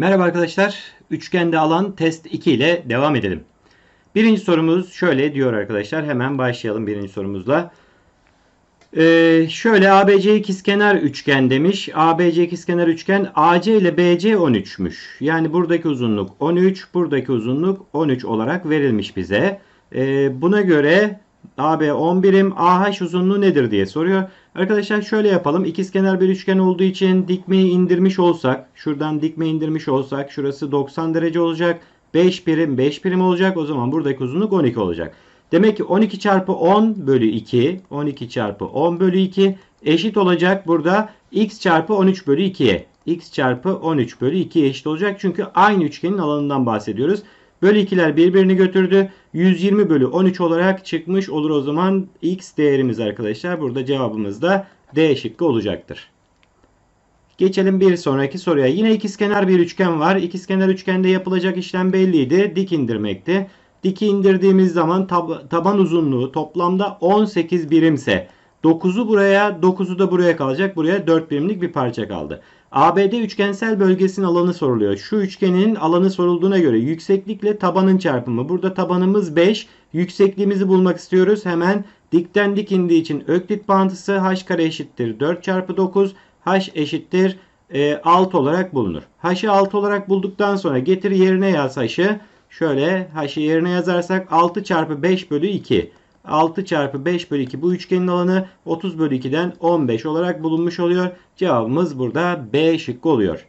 Merhaba arkadaşlar. Üçgende alan test 2 ile devam edelim. Birinci sorumuz şöyle diyor arkadaşlar. Hemen başlayalım birinci sorumuzla. Ee, şöyle ABC ikizkenar üçgen demiş. ABC ikizkenar üçgen AC ile BC 13'müş. Yani buradaki uzunluk 13, buradaki uzunluk 13 olarak verilmiş bize. Ee, buna göre AB 10 birim, AH uzunluğu nedir diye soruyor. Arkadaşlar şöyle yapalım. İkizkenar bir üçgen olduğu için dikmeyi indirmiş olsak, şuradan dikme indirmiş olsak şurası 90 derece olacak. 5 birim 5 birim olacak. O zaman buradaki uzunluk 12 olacak. Demek ki 12 çarpı 10 bölü 2, 12 çarpı 10 bölü 2 eşit olacak burada x çarpı 13 bölü 2'ye. x çarpı 13 bölü 2'ye eşit olacak. Çünkü aynı üçgenin alanından bahsediyoruz. Bölü 2'ler birbirini götürdü. 120 bölü 13 olarak çıkmış olur o zaman x değerimiz arkadaşlar. Burada cevabımız da D şıkkı olacaktır. Geçelim bir sonraki soruya. Yine ikizkenar bir üçgen var. İkizkenar üçgende yapılacak işlem belliydi. Dik indirmekti. Diki indirdiğimiz zaman tab taban uzunluğu toplamda 18 birimse 9'u buraya 9'u da buraya kalacak. Buraya 4 birimlik bir parça kaldı. ABD üçgensel bölgesinin alanı soruluyor. Şu üçgenin alanı sorulduğuna göre yükseklikle tabanın çarpımı. Burada tabanımız 5. Yüksekliğimizi bulmak istiyoruz. Hemen dikten dik indiği için öklit bağıntısı h kare eşittir 4 çarpı 9. h eşittir e, 6 olarak bulunur. h'ı 6 olarak bulduktan sonra getir yerine yaz h'ı. Şöyle h'ı yerine yazarsak 6 çarpı 5 bölü 2. 6 çarpı 5 bölü 2 bu üçgenin alanı 30 bölü 2'den 15 olarak bulunmuş oluyor. Cevabımız burada B şıkkı oluyor.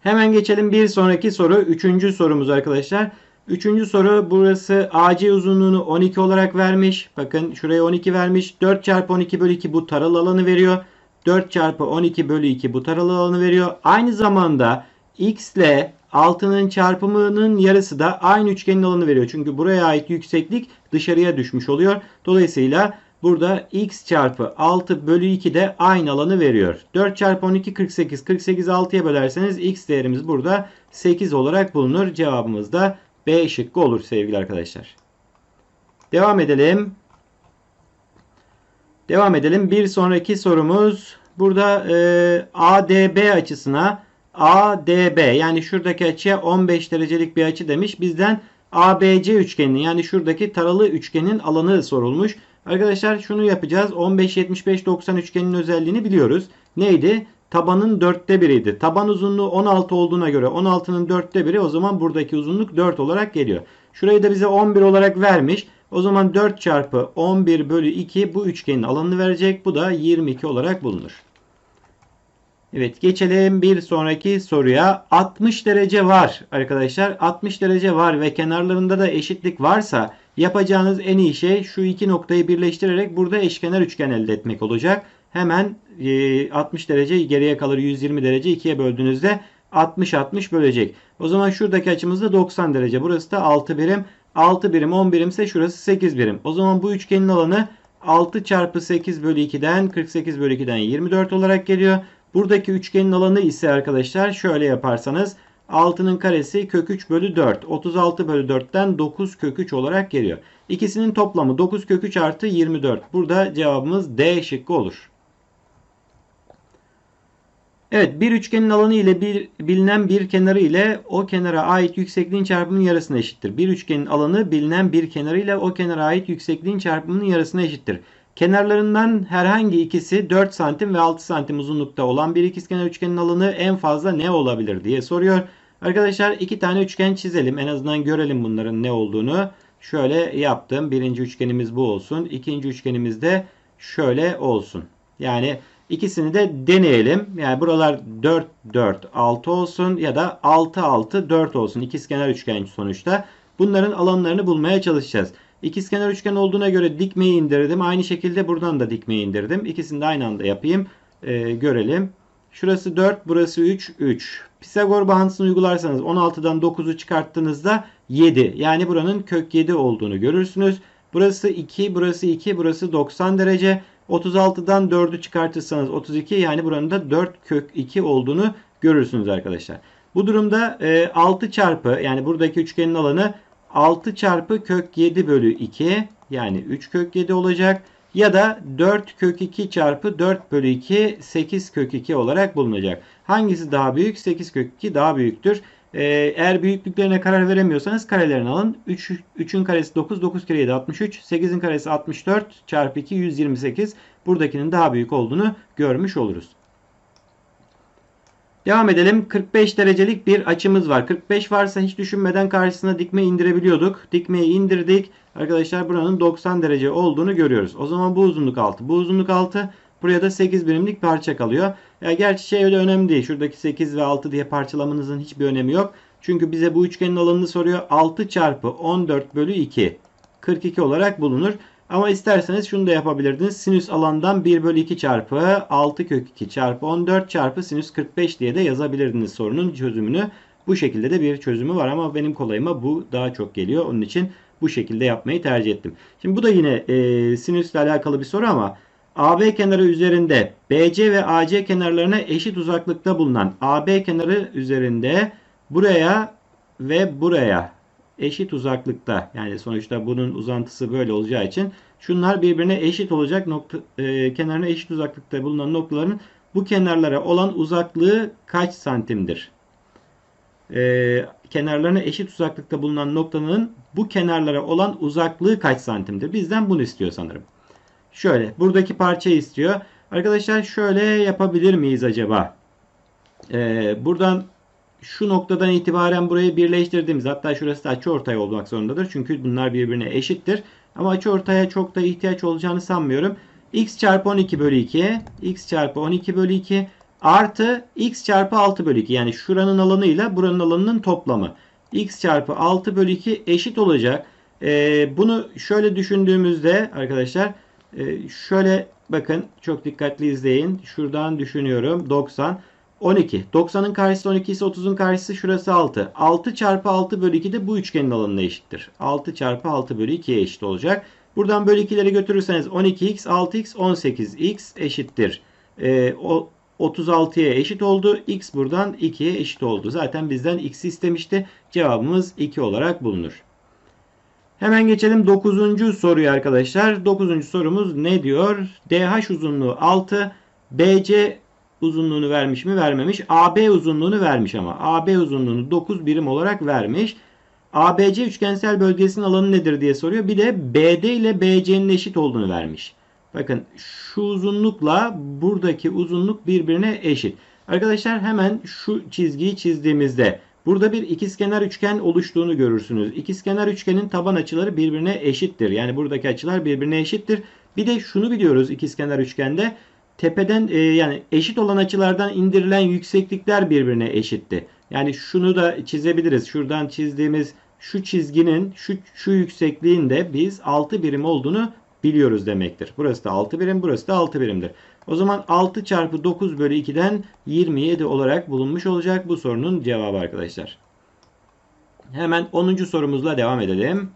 Hemen geçelim bir sonraki soru. Üçüncü sorumuz arkadaşlar. Üçüncü soru burası AC uzunluğunu 12 olarak vermiş. Bakın şuraya 12 vermiş. 4 çarpı 12 bölü 2 bu taralı alanı veriyor. 4 çarpı 12 bölü 2 bu taralı alanı veriyor. Aynı zamanda x ile 6'nın çarpımının yarısı da aynı üçgenin alanı veriyor. Çünkü buraya ait yükseklik dışarıya düşmüş oluyor. Dolayısıyla burada x çarpı 6 bölü 2 de aynı alanı veriyor. 4 çarpı 12 48. 48 6'ya bölerseniz x değerimiz burada 8 olarak bulunur. Cevabımız da B şıkkı olur sevgili arkadaşlar. Devam edelim. Devam edelim. Bir sonraki sorumuz burada e, ADB açısına ADB yani şuradaki açıya 15 derecelik bir açı demiş. Bizden ABC üçgeninin yani şuradaki taralı üçgenin alanı sorulmuş. Arkadaşlar şunu yapacağız. 15 75 90 üçgenin özelliğini biliyoruz. Neydi? Tabanın dörtte biriydi. Taban uzunluğu 16 olduğuna göre 16'nın dörtte biri o zaman buradaki uzunluk 4 olarak geliyor. Şurayı da bize 11 olarak vermiş. O zaman 4 çarpı 11 bölü 2 bu üçgenin alanını verecek. Bu da 22 olarak bulunur. Evet geçelim bir sonraki soruya. 60 derece var arkadaşlar. 60 derece var ve kenarlarında da eşitlik varsa yapacağınız en iyi şey şu iki noktayı birleştirerek burada eşkenar üçgen elde etmek olacak. Hemen 60 e, derece geriye kalır 120 derece ikiye böldüğünüzde 60-60 bölecek. O zaman şuradaki açımız da 90 derece. Burası da 6 birim. 6 birim 10 birim ise şurası 8 birim. O zaman bu üçgenin alanı 6 çarpı 8 bölü 2'den 48 bölü 2'den 24 olarak geliyor. Buradaki üçgenin alanı ise arkadaşlar şöyle yaparsanız 6'nın karesi kök 3 bölü 4. 36 bölü 4'ten 9 kök 3 olarak geliyor. İkisinin toplamı 9 kök 3 artı 24. Burada cevabımız D şıkkı olur. Evet bir üçgenin alanı ile bir, bilinen bir kenarı ile o kenara ait yüksekliğin çarpımının yarısına eşittir. Bir üçgenin alanı bilinen bir kenarı ile o kenara ait yüksekliğin çarpımının yarısına eşittir. Kenarlarından herhangi ikisi 4 santim ve 6 santim uzunlukta olan bir ikizkenar üçgenin alanı en fazla ne olabilir diye soruyor. Arkadaşlar iki tane üçgen çizelim. En azından görelim bunların ne olduğunu. Şöyle yaptım. Birinci üçgenimiz bu olsun. İkinci üçgenimiz de şöyle olsun. Yani ikisini de deneyelim. Yani buralar 4 4 6 olsun ya da 6 6 4 olsun. İkizkenar üçgen sonuçta. Bunların alanlarını bulmaya çalışacağız. İkizkenar üçgen olduğuna göre dikmeyi indirdim. Aynı şekilde buradan da dikmeyi indirdim. İkisini de aynı anda yapayım. Ee, görelim. Şurası 4, burası 3, 3. Pisagor bağıntısını uygularsanız 16'dan 9'u çıkarttığınızda 7. Yani buranın kök 7 olduğunu görürsünüz. Burası 2, burası 2, burası 90 derece. 36'dan 4'ü çıkartırsanız 32 yani buranın da 4 kök 2 olduğunu görürsünüz arkadaşlar. Bu durumda 6 çarpı yani buradaki üçgenin alanı 6 çarpı kök 7 bölü 2 yani 3 kök 7 olacak. ya da 4 kök 2 çarpı 4 bölü 2 8 kök 2 olarak bulunacak. Hangisi daha büyük? 8 kök 2 daha büyüktür. Ee, eğer büyüklüklerine karar veremiyorsanız karelerini alın. 3, 3'ün karesi 9, 9 kere 7 63, 8'in karesi 64 çarpı 2 128. Buradakinin daha büyük olduğunu görmüş oluruz. Devam edelim. 45 derecelik bir açımız var. 45 varsa hiç düşünmeden karşısına dikme indirebiliyorduk. Dikmeyi indirdik. Arkadaşlar buranın 90 derece olduğunu görüyoruz. O zaman bu uzunluk 6. Bu uzunluk 6. Buraya da 8 birimlik parça kalıyor. Ya gerçi şey öyle önemli değil. Şuradaki 8 ve 6 diye parçalamanızın hiçbir önemi yok. Çünkü bize bu üçgenin alanını soruyor. 6 çarpı 14 bölü 2. 42 olarak bulunur. Ama isterseniz şunu da yapabilirdiniz. Sinüs alandan 1 bölü 2 çarpı 6 kök 2 çarpı 14 çarpı sinüs 45 diye de yazabilirdiniz sorunun çözümünü. Bu şekilde de bir çözümü var ama benim kolayıma bu daha çok geliyor. Onun için bu şekilde yapmayı tercih ettim. Şimdi bu da yine e, sinüsle alakalı bir soru ama AB kenarı üzerinde BC ve AC kenarlarına eşit uzaklıkta bulunan AB kenarı üzerinde buraya ve buraya eşit uzaklıkta yani sonuçta bunun uzantısı böyle olacağı için şunlar birbirine eşit olacak nokta e, kenarına eşit uzaklıkta bulunan noktaların bu kenarlara olan uzaklığı kaç santimdir? E, kenarlarına eşit uzaklıkta bulunan noktanın bu kenarlara olan uzaklığı kaç santimdir? Bizden bunu istiyor sanırım. Şöyle buradaki parçayı istiyor. Arkadaşlar şöyle yapabilir miyiz acaba? Ee, buradan şu noktadan itibaren burayı birleştirdiğimiz hatta şurası da açıortay olmak zorundadır. Çünkü bunlar birbirine eşittir. Ama açıortaya çok da ihtiyaç olacağını sanmıyorum. x çarpı 12 bölü 2 x çarpı 12 bölü 2 artı x çarpı 6 bölü 2 yani şuranın alanıyla buranın alanının toplamı. x çarpı 6 bölü 2 eşit olacak. Ee, bunu şöyle düşündüğümüzde arkadaşlar e, şöyle bakın çok dikkatli izleyin. Şuradan düşünüyorum 90. 12. 90'ın karşısı 12 ise 30'un karşısı şurası 6. 6 çarpı 6 bölü 2 de bu üçgenin alanına eşittir. 6 çarpı 6 bölü 2'ye eşit olacak. Buradan bölü 2'leri götürürseniz 12x, 6x, 18x eşittir. Ee, o 36'ya eşit oldu. X buradan 2'ye eşit oldu. Zaten bizden x'i istemişti. Cevabımız 2 olarak bulunur. Hemen geçelim 9. soruya arkadaşlar. 9. sorumuz ne diyor? DH uzunluğu 6, BC uzunluğunu vermiş mi? Vermemiş. AB uzunluğunu vermiş ama. AB uzunluğunu 9 birim olarak vermiş. ABC üçgensel bölgesinin alanı nedir diye soruyor. Bir de BD ile BC'nin eşit olduğunu vermiş. Bakın şu uzunlukla buradaki uzunluk birbirine eşit. Arkadaşlar hemen şu çizgiyi çizdiğimizde burada bir ikizkenar üçgen oluştuğunu görürsünüz. İkizkenar üçgenin taban açıları birbirine eşittir. Yani buradaki açılar birbirine eşittir. Bir de şunu biliyoruz ikizkenar üçgende tepeden e, yani eşit olan açılardan indirilen yükseklikler birbirine eşitti. Yani şunu da çizebiliriz. Şuradan çizdiğimiz şu çizginin şu, şu yüksekliğin de biz 6 birim olduğunu biliyoruz demektir. Burası da 6 birim, burası da 6 birimdir. O zaman 6 çarpı 9 bölü 2'den 27 olarak bulunmuş olacak bu sorunun cevabı arkadaşlar. Hemen 10. sorumuzla devam edelim.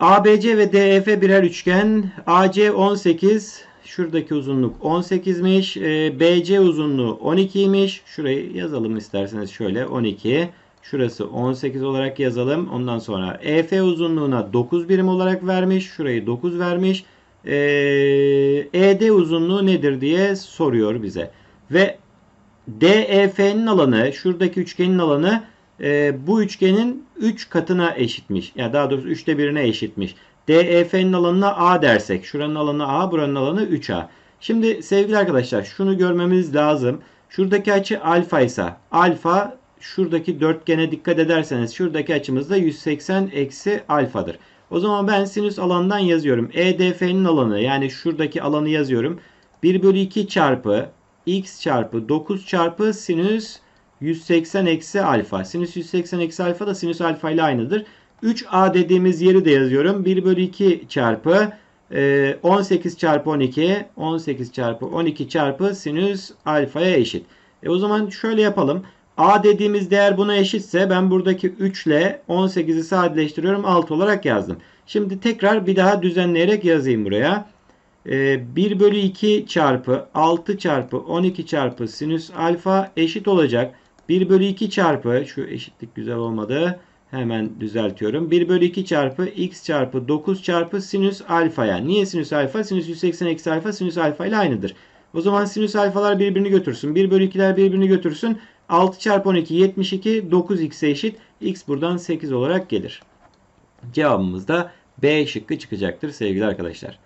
ABC ve DF birer üçgen. AC 18. Şuradaki uzunluk 18'miş. E, BC uzunluğu 12'ymiş. Şurayı yazalım isterseniz şöyle 12. Şurası 18 olarak yazalım. Ondan sonra EF uzunluğuna 9 birim olarak vermiş. Şurayı 9 vermiş. E, ED uzunluğu nedir diye soruyor bize. Ve DEF'nin alanı, şuradaki üçgenin alanı e, bu üçgenin 3 katına eşitmiş. Ya yani daha doğrusu 3'te 1'ine eşitmiş. DEF'nin alanına A dersek. Şuranın alanı A, buranın alanı 3A. Şimdi sevgili arkadaşlar şunu görmemiz lazım. Şuradaki açı alfa ise alfa şuradaki dörtgene dikkat ederseniz şuradaki açımız da 180 eksi alfadır. O zaman ben sinüs alandan yazıyorum. EDF'nin alanı yani şuradaki alanı yazıyorum. 1 bölü 2 çarpı x çarpı 9 çarpı sinüs 180 eksi alfa. Sinüs 180 eksi alfa da sinüs alfa ile aynıdır. 3a dediğimiz yeri de yazıyorum. 1 bölü 2 çarpı 18 e, çarpı 12 18 çarpı 12 çarpı sinüs alfaya eşit. E o zaman şöyle yapalım. A dediğimiz değer buna eşitse ben buradaki 3 ile 18'i sadeleştiriyorum. 6 olarak yazdım. Şimdi tekrar bir daha düzenleyerek yazayım buraya. 1 e, bölü 2 çarpı 6 çarpı 12 çarpı sinüs alfa eşit olacak. 1 bölü 2 çarpı şu eşitlik güzel olmadı. Hemen düzeltiyorum. 1 bölü 2 çarpı x çarpı 9 çarpı sinüs alfaya. Niye sinüs alfa? Sinüs 180 eksi alfa sinüs alfa ile aynıdır. O zaman sinüs alfalar birbirini götürsün. 1 bölü 2'ler birbirini götürsün. 6 çarpı 12 72 9x'e eşit. x buradan 8 olarak gelir. Cevabımız da B şıkkı çıkacaktır sevgili arkadaşlar.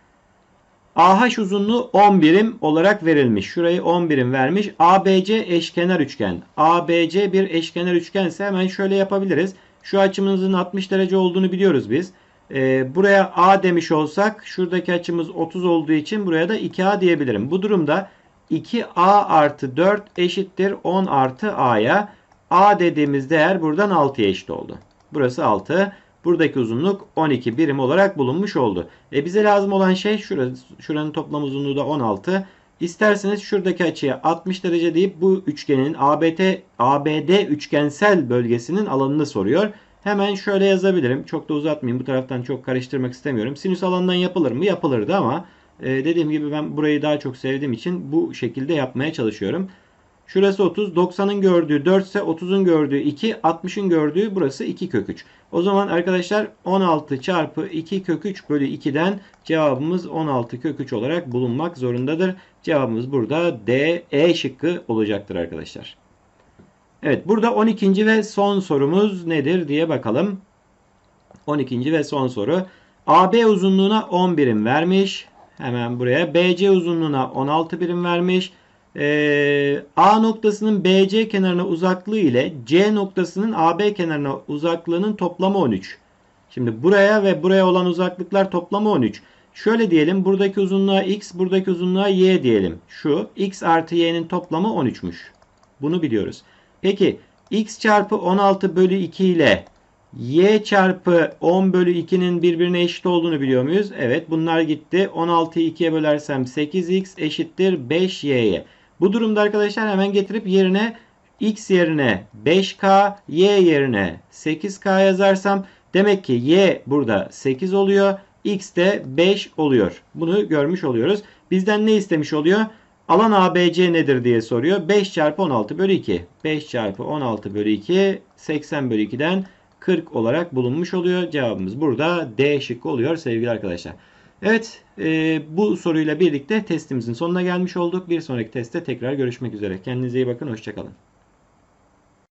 AH uzunluğu 10 birim olarak verilmiş. Şurayı 10 birim vermiş. ABC eşkenar üçgen. ABC bir eşkenar üçgense hemen şöyle yapabiliriz. Şu açımızın 60 derece olduğunu biliyoruz biz. Ee, buraya A demiş olsak şuradaki açımız 30 olduğu için buraya da 2A diyebilirim. Bu durumda 2A artı 4 eşittir 10 artı A'ya. A dediğimiz değer buradan 6'ya eşit oldu. Burası 6. Buradaki uzunluk 12 birim olarak bulunmuş oldu. E bize lazım olan şey şurası, şuranın toplam uzunluğu da 16. İsterseniz şuradaki açıya 60 derece deyip bu üçgenin ABD, ABD üçgensel bölgesinin alanını soruyor. Hemen şöyle yazabilirim. Çok da uzatmayayım. Bu taraftan çok karıştırmak istemiyorum. Sinüs alanından yapılır mı? Yapılırdı ama e, dediğim gibi ben burayı daha çok sevdiğim için bu şekilde yapmaya çalışıyorum. Şurası 30. 90'ın gördüğü 4 ise 30'un gördüğü 2. 60'ın gördüğü burası 2 kök 3. O zaman arkadaşlar 16 çarpı 2 kök 3 bölü 2'den cevabımız 16 kök 3 olarak bulunmak zorundadır. Cevabımız burada D, E şıkkı olacaktır arkadaşlar. Evet burada 12. ve son sorumuz nedir diye bakalım. 12. ve son soru. AB uzunluğuna 10 birim vermiş. Hemen buraya. BC uzunluğuna 16 birim vermiş. Ee, A noktasının BC kenarına uzaklığı ile C noktasının AB kenarına uzaklığının toplamı 13. Şimdi buraya ve buraya olan uzaklıklar toplamı 13. Şöyle diyelim buradaki uzunluğa x buradaki uzunluğa y diyelim. Şu x artı y'nin toplamı 13'müş. Bunu biliyoruz. Peki x çarpı 16 bölü 2 ile y çarpı 10 bölü 2'nin birbirine eşit olduğunu biliyor muyuz? Evet bunlar gitti. 16'yı 2'ye bölersem 8x eşittir 5y'ye. Bu durumda arkadaşlar hemen getirip yerine x yerine 5k, y yerine 8k yazarsam demek ki y burada 8 oluyor. x de 5 oluyor. Bunu görmüş oluyoruz. Bizden ne istemiş oluyor? Alan ABC nedir diye soruyor. 5 çarpı 16 bölü 2. 5 çarpı 16 bölü 2 80 bölü 2'den 40 olarak bulunmuş oluyor. Cevabımız burada D şıkkı oluyor sevgili arkadaşlar. Evet e, bu soruyla birlikte testimizin sonuna gelmiş olduk. Bir sonraki testte tekrar görüşmek üzere. Kendinize iyi bakın. Hoşçakalın.